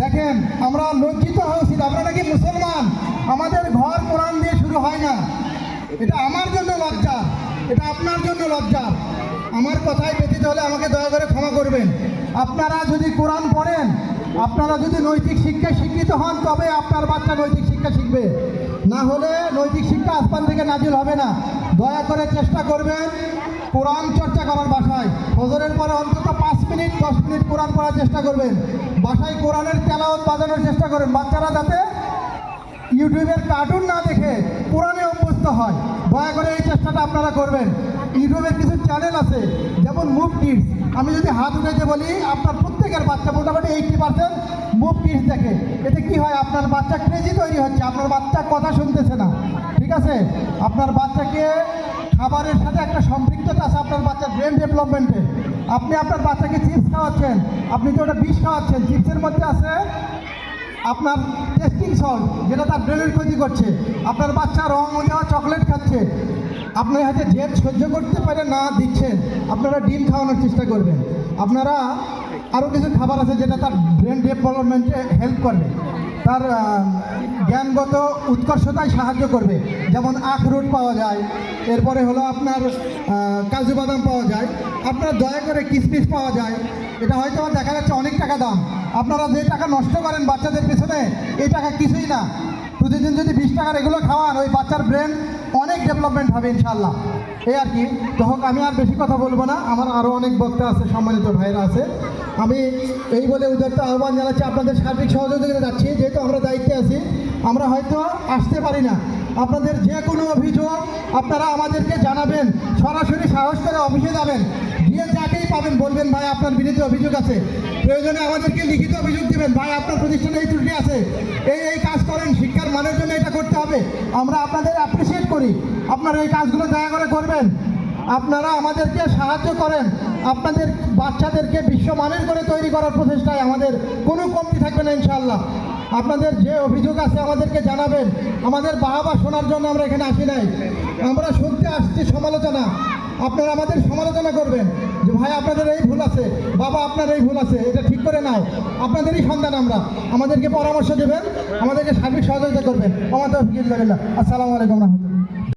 দেখেন, আমরা লজ্জিত হওয়া উচিত আমরা নাকি মুসলমান? আমাদের ঘর কোরআন দিয়ে শুরু হয় না। এটা আমার জন্য লজ্জা। এটা আপনার জন্য লজ্জা। আমার কথায় ব্যতীত হলে আমাকে দয়া করে ক্ষমা করবেন। আপনারা যদি কোরআন পড়েন, আপনারা যদি নৈতিক শিক্ষায় শিক্ষিত হন, তবে আপনার বাচ্চা নৈতিক শিক্ষা শিখবে। না হলে নৈতিক শিক্ষা আসমান থেকে নাজিল হবে না। দয়া করে চেষ্টা করবেন কোরআন চর্চা করার বাসায়। ফজরের পরে অন্তত মিনিট, দশ মিনিট কোরআন পড়ার চেষ্টা করবেন। বাসায় কোরআনের তেলাওয়াত বাজানোর চেষ্টা করেন। বাচ্চারা যাতে ইউটিউবের কার্টুন না দেখে কোরআনে অভ্যস্ত হয়। দয়া করে এই চেষ্টাটা আপনারা করবেন। ইউটিউবের কিছু চ্যানেল আছে, যেমন মুভ কিডস আমি যদি হাত উঠেতে বলি, আপনার প্রত্যেকের বাচ্চা মোটামুটি এইটটি পার্সেন্ট মুভ কিডস দেখে। এতে কি হয়? আপনার বাচ্চা ক্রেজি তৈরি হচ্ছে। আপনার বাচ্চা কথা শুনতেছে না। ঠিক আছে? আপনার বাচ্চাকে খাবারের সাথে একটা সম্পৃক্ততা আছে আপনার বাচ্চার ব্রেন ডেভেলপমেন্টে আপনি আপনার বাচ্চাকে চিপস খাওয়াচ্ছেন, আপনি তো ওটা বিষ খাওয়াচ্ছেন চিপসের মধ্যে আছে আপনার টেস্টিং সল্ট যেটা তার ব্রেনের ক্ষতি করছে। আপনার বাচ্চা রং দেওয়া চকলেট খাচ্ছে। আপনি হয়তো জেদ সহ্য করতে পারে, না দিচ্ছেন। আপনারা ডিম খাওয়ানোর চেষ্টা করবেন। আপনারা আরও কিছু খাবার আছে যেটা তার ব্রেন ডেভেলপমেন্টে হেল্প করবে। তার জ্ঞানগত উৎকর্ষতায় সাহায্য করবে। যেমন আখরুট পাওয়া যায়, এরপরে হলো আপনার কাজু বাদাম পাওয়া যায়। আপনার দয়া করে কিসমিস পাওয়া যায়। এটা হয়তো দেখা যাচ্ছে অনেক টাকা দাম। আপনারা যে টাকা নষ্ট করেন বাচ্চাদের পেছনে, এই টাকা কিছুই না। প্রতিদিন যদি বিশ টাকার এগুলো খাওয়ান, ওই বাচ্চার ব্রেন অনেক ডেভেলপমেন্ট হবে ইনশাল্লাহ এই আর কি। তো হোক, আমি আর বেশি কথা বলব না। আমার আরও অনেক বক্তা আছে, সম্মানিত ভাইরা আছে। আমি এই বলে উদারতা আহ্বান জানাচ্ছি আপনাদের সার্বিক সহযোগিতা যাচ্ছি। যেহেতু আমরা দায়িত্বে আছি, আমরা হয়তো আসতে পারি না। আপনাদের যে কোনো অভিযোগ আপনারা আমাদেরকে জানাবেন। সরাসরি সাহস করে অফিসে যাবেন। গিয়ে যাকেই পাবেন বলবেন, ভাই, আপনার বিরুদ্ধে অভিযোগ আছে। প্রয়োজনে আমাদেরকে লিখিত অভিযোগ দিবেন, ভাই, আপনার প্রতিষ্ঠানে এই ত্রুটি আছে। এই এই কাজ করেন, শিক্ষার মানের জন্য এটা করতে হবে। আমরা আপনাদের করি। আপনারা এই কাজগুলো দয়া করে করবেন। আপনারা আমাদেরকে সাহায্য করেন। আপনাদের বাচ্চাদেরকে বিশ্বমানের করে তৈরি করার প্রচেষ্টায় আমাদের কোনো কমতি থাকবে না, ইনশাআল্লাহ। আপনাদের যে অভিযোগ আছে আমাদেরকে জানাবেন। আমাদের বাবা শোনার জন্য আমরা এখানে আসি নাই। আমরা শুনতে আসছি সমালোচনা। আপনারা আমাদের সমালোচনা করবেন যে, ভাই, আপনাদের এই ভুল আছে। বাবা, আপনার এই ভুল আছে। এটা ঠিক করে নাও। আপনাদেরই সন্তান আমরা। আমাদেরকে পরামর্শ দেবেন। আমাদেরকে সার্বিক সহযোগিতা করবেন। আমার তো আসসালামু আলাইকুম রহমতুল্লাহ।